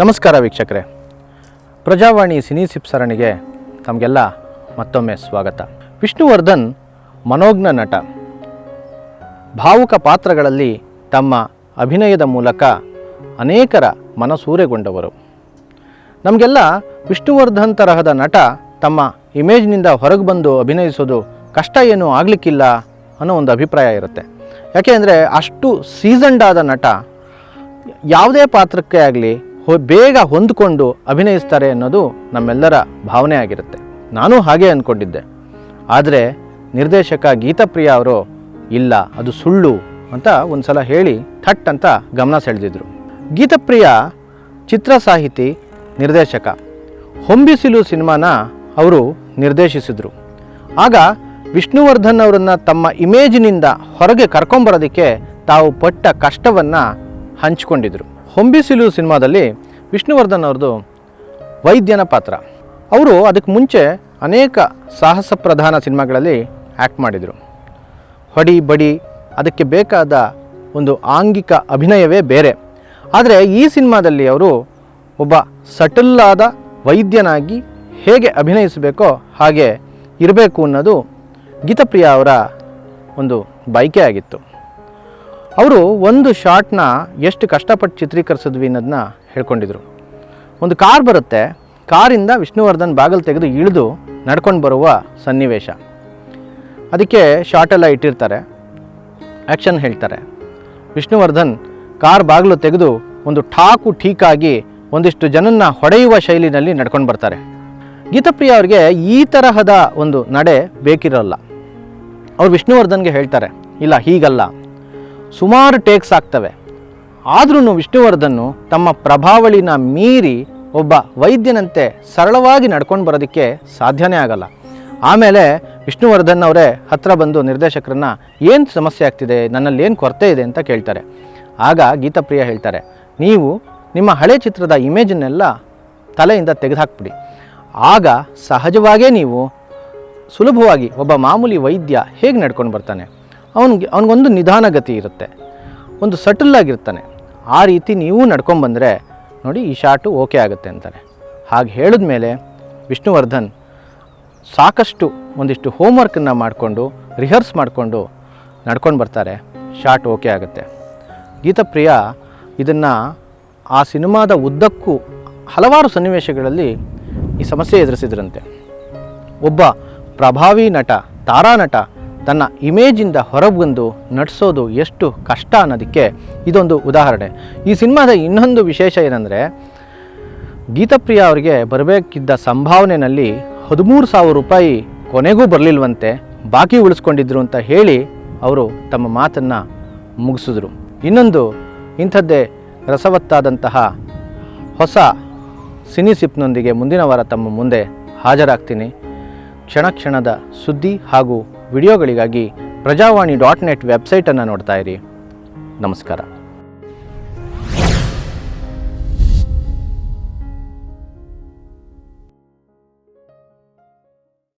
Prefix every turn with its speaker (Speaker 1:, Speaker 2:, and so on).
Speaker 1: ನಮಸ್ಕಾರ ವೀಕ್ಷಕರೇ. ಪ್ರಜಾವಾಣಿ ಸಿನಿ ಸರಣಿಗೆ ತಮಗೆಲ್ಲ ಮತ್ತೊಮ್ಮೆ ಸ್ವಾಗತ. ವಿಷ್ಣುವರ್ಧನ್ ಮನೋಜ್ಞ ನಟ. ಭಾವುಕ ಪಾತ್ರಗಳಲ್ಲಿ ತಮ್ಮ ಅಭಿನಯದ ಮೂಲಕ ಅನೇಕರ ಮನಸೂರೆಗೊಂಡವರು. ನಮಗೆಲ್ಲ ವಿಷ್ಣುವರ್ಧನ್ ತರಹದ ನಟ ತಮ್ಮ ಇಮೇಜ್ನಿಂದ ಹೊರಗೆ ಬಂದು ಅಭಿನಯಿಸೋದು ಕಷ್ಟ ಏನೂ ಆಗಲಿಕ್ಕಿಲ್ಲ ಅನ್ನೋ ಒಂದು ಅಭಿಪ್ರಾಯ ಇರುತ್ತೆ. ಯಾಕೆ ಅಂದರೆ ಅಷ್ಟು ಸೀಸನ್ಡ್ ಆದ ನಟ ಯಾವುದೇ ಪಾತ್ರಕ್ಕೆ ಆಗಲಿ ಬೇಗ ಹೊಂದಿಕೊಂಡು ಅಭಿನಯಿಸ್ತಾರೆ ಅನ್ನೋದು ನಮ್ಮೆಲ್ಲರ ಭಾವನೆ ಆಗಿರುತ್ತೆ. ನಾನು ಹಾಗೆ ಅಂದ್ಕೊಂಡಿದ್ದೆ ಆದರೆ ನಿರ್ದೇಶಕ ಗೀತಪ್ರಿಯ ಅವರು, ಇಲ್ಲ, ಅದು ಸುಳ್ಳು ಅಂತ ಒಂದು ಸಲ ಹೇಳಿ ಥಟ್ ಅಂತ ಗಮನ ಸೆಳೆದಿದ್ರು. ಗೀತಪ್ರಿಯ ಚಿತ್ರ ಸಾಹಿತಿ, ನಿರ್ದೇಶಕ. ಹೊಂಬಿಸಿಲು ಸಿನಿಮಾನ ಅವರು ನಿರ್ದೇಶಿಸಿದರು. ಆಗ ವಿಷ್ಣುವರ್ಧನ್ ಅವರನ್ನು ತಮ್ಮ ಇಮೇಜಿನಿಂದ ಹೊರಗೆ ಕರ್ಕೊಂಬರೋದಕ್ಕೆ ತಾವು ಪಟ್ಟ ಕಷ್ಟವನ್ನು ಹಂಚಿಕೊಂಡಿದ್ರು. ಹೊಂಬಿಸಿಲು ಸಿನಿಮಾದಲ್ಲಿ ವಿಷ್ಣುವರ್ಧನ್ ಅವ್ರದ್ದು ವೈದ್ಯನ ಪಾತ್ರ. ಅವರು ಅದಕ್ಕೆ ಮುಂಚೆ ಅನೇಕ ಸಾಹಸ ಪ್ರಧಾನ ಸಿನಿಮಾಗಳಲ್ಲಿ ಆ್ಯಕ್ಟ್ ಮಾಡಿದರು. ಹೊಡಿ ಬಡಿ ಅದಕ್ಕೆ ಬೇಕಾದ ಒಂದು ಆಂಗಿಕ ಅಭಿನಯವೇ ಬೇರೆ. ಆದರೆ ಈ ಸಿನಿಮಾದಲ್ಲಿ ಅವರು ಒಬ್ಬ ಸಟಲ್ಲಾದ ವೈದ್ಯನಾಗಿ ಹೇಗೆ ಅಭಿನಯಿಸಬೇಕೋ ಹಾಗೆ ಇರಬೇಕು ಅನ್ನೋದು ಗೀತಪ್ರಿಯ ಅವರ ಒಂದು ಬಯಕೆ ಆಗಿತ್ತು. ಅವರು ಒಂದು ಶಾಟ್ನ ಎಷ್ಟು ಕಷ್ಟಪಟ್ಟು ಚಿತ್ರೀಕರಿಸಿದ್ವಿ ಅನ್ನೋದನ್ನ ಹೇಳ್ಕೊಂಡಿದ್ರು. ಒಂದು ಕಾರ್ ಬರುತ್ತೆ, ಕಾರಿಂದ ವಿಷ್ಣುವರ್ಧನ್ ಬಾಗಿಲು ತೆಗೆದು ಇಳಿದು ನಡ್ಕೊಂಡು ಬರುವ ಸನ್ನಿವೇಶ. ಅದಕ್ಕೆ ಶಾರ್ಟೆಲ್ಲ ಇಟ್ಟಿರ್ತಾರೆ, ಆ್ಯಕ್ಷನ್ ಹೇಳ್ತಾರೆ. ವಿಷ್ಣುವರ್ಧನ್ ಕಾರ್ ಬಾಗಿಲು ತೆಗೆದು ಒಂದು ಠಾಕು ಠೀಕಾಗಿ ಒಂದಿಷ್ಟು ಜನನ್ನ ಹೊಡೆಯುವ ಶೈಲಿನಲ್ಲಿ ನಡ್ಕೊಂಡು ಬರ್ತಾರೆ. ಗೀತಪ್ರಿಯ ಅವ್ರಿಗೆ ಈ ತರಹದ ಒಂದು ನಡೆ ಬೇಕಿರೋಲ್ಲ. ಅವ್ರು ವಿಷ್ಣುವರ್ಧನ್ಗೆ ಹೇಳ್ತಾರೆ, ಇಲ್ಲ ಹೀಗಲ್ಲ ಸುಮಾರು ಟೇಕ್ಸ್ ಆಗ್ತವೆ. ಆದ್ರೂ ವಿಷ್ಣುವರ್ಧನ್ನು ತಮ್ಮ ಪ್ರಭಾವಳಿನ ಮೀರಿ ಒಬ್ಬ ವೈದ್ಯನಂತೆ ಸರಳವಾಗಿ ನಡ್ಕೊಂಡು ಬರೋದಕ್ಕೆ ಸಾಧ್ಯನೇ ಆಗಲ್ಲ. ಆಮೇಲೆ ವಿಷ್ಣುವರ್ಧನ್ ಅವರೇ ಹತ್ರ ಬಂದು ನಿರ್ದೇಶಕರನ್ನ, ಏನು ಸಮಸ್ಯೆ ಆಗ್ತಿದೆ? ನನ್ನಲ್ಲಿ ಏನು ಕೊರತೆ ಇದೆ? ಅಂತ ಕೇಳ್ತಾರೆ. ಆಗ ಗೀತಪ್ರಿಯ ಹೇಳ್ತಾರೆ, ನೀವು ನಿಮ್ಮ ಹಳೆ ಚಿತ್ರದ ಇಮೇಜನ್ನೆಲ್ಲ ತಲೆಯಿಂದ ತೆಗೆದುಹಾಕ್ಬಿಡಿ. ಆಗ ಸಹಜವಾಗೇ ನೀವು ಸುಲಭವಾಗಿ ಒಬ್ಬ ಮಾಮೂಲಿ ವೈದ್ಯ ಹೇಗೆ ನಡ್ಕೊಂಡು ಬರ್ತಾನೆ? ಅವನಿಗೆ, ಅವನಿಗೊಂದು ನಿಧಾನಗತಿ ಇರುತ್ತೆ. ಒಂದು ಸಟಲ್ ಆಗಿರ್ತಾನೆ ಆ ರೀತಿ ನೀವು ನಡ್ಕೊಂಬಂದರೆ ನೋಡಿ ಈ ಶಾಟು ಓಕೆ ಆಗುತ್ತೆ ಅಂತಾರೆ ಹಾಗೆ ಹೇಳಿದ ಮೇಲೆ ವಿಷ್ಣುವರ್ಧನ್ ಸಾಕಷ್ಟು ಒಂದಿಷ್ಟು ಹೋಮ್ವರ್ಕನ್ನು ಮಾಡಿಕೊಂಡು, ರಿಹರ್ಸ್ ಮಾಡಿಕೊಂಡು ನಡ್ಕೊಂಡು ಬರ್ತಾರೆ. ಶಾಟ್ ಓಕೆ ಆಗುತ್ತೆ. ಗೀತಪ್ರಿಯ ಇದನ್ನು ಆ ಸಿನಿಮಾದ ಉದ್ದಕ್ಕೂ ಹಲವಾರು ಸನ್ನಿವೇಶಗಳಲ್ಲಿ ಈ ಸಮಸ್ಯೆ ಎದುರಿಸಿದ್ರಂತೆ. ಒಬ್ಬ ಪ್ರಭಾವಿ ನಟ, ತಾರಾ ನಟ ತನ್ನ ಇಮೇಜಿಂದ ಹೊರಬಂದು ನಟಿಸೋದು ಎಷ್ಟು ಕಷ್ಟ ಅನ್ನೋದಕ್ಕೆ ಇದೊಂದು ಉದಾಹರಣೆ. ಈ ಸಿನಿಮಾದ ಇನ್ನೊಂದು ವಿಶೇಷ ಏನಂದರೆ, ಗೀತಪ್ರಿಯ ಅವರಿಗೆ ಬರಬೇಕಿದ್ದ ಸಂಭಾವನೆಯಲ್ಲಿ ಹದಿಮೂರು ಸಾವಿರ ರೂಪಾಯಿ ಕೊನೆಗೂ ಬರಲಿಲ್ವಂತೆ ಬಾಕಿ ಉಳಿಸ್ಕೊಂಡಿದ್ರು ಅಂತ ಹೇಳಿ ಅವರು ತಮ್ಮ ಮಾತನ್ನು ಮುಗಿಸಿದ್ರು. ಇನ್ನೊಂದು, ಇಂಥದ್ದೇ ರಸವತ್ತಾದಂತಹ ಹೊಸ ಸಿನಿ ಸಿಪ್ನೊಂದಿಗೆ ಮುಂದಿನ ವಾರ ತಮ್ಮ ಮುಂದೆ ಹಾಜರಾಗ್ತೀನಿ. ಕ್ಷಣ ಕ್ಷಣದ ಸುದ್ದಿ ಹಾಗೂ ವಿಡಿಯೋಗಳಿಗಾಗಿ ಪ್ರಜಾವಾಣಿ ಡಾಟ್ ನೆಟ್ ವೆಬ್ಸೈಟನ್ನು ನೋಡ್ತಾ ಇರಿ. ನಮಸ್ಕಾರ.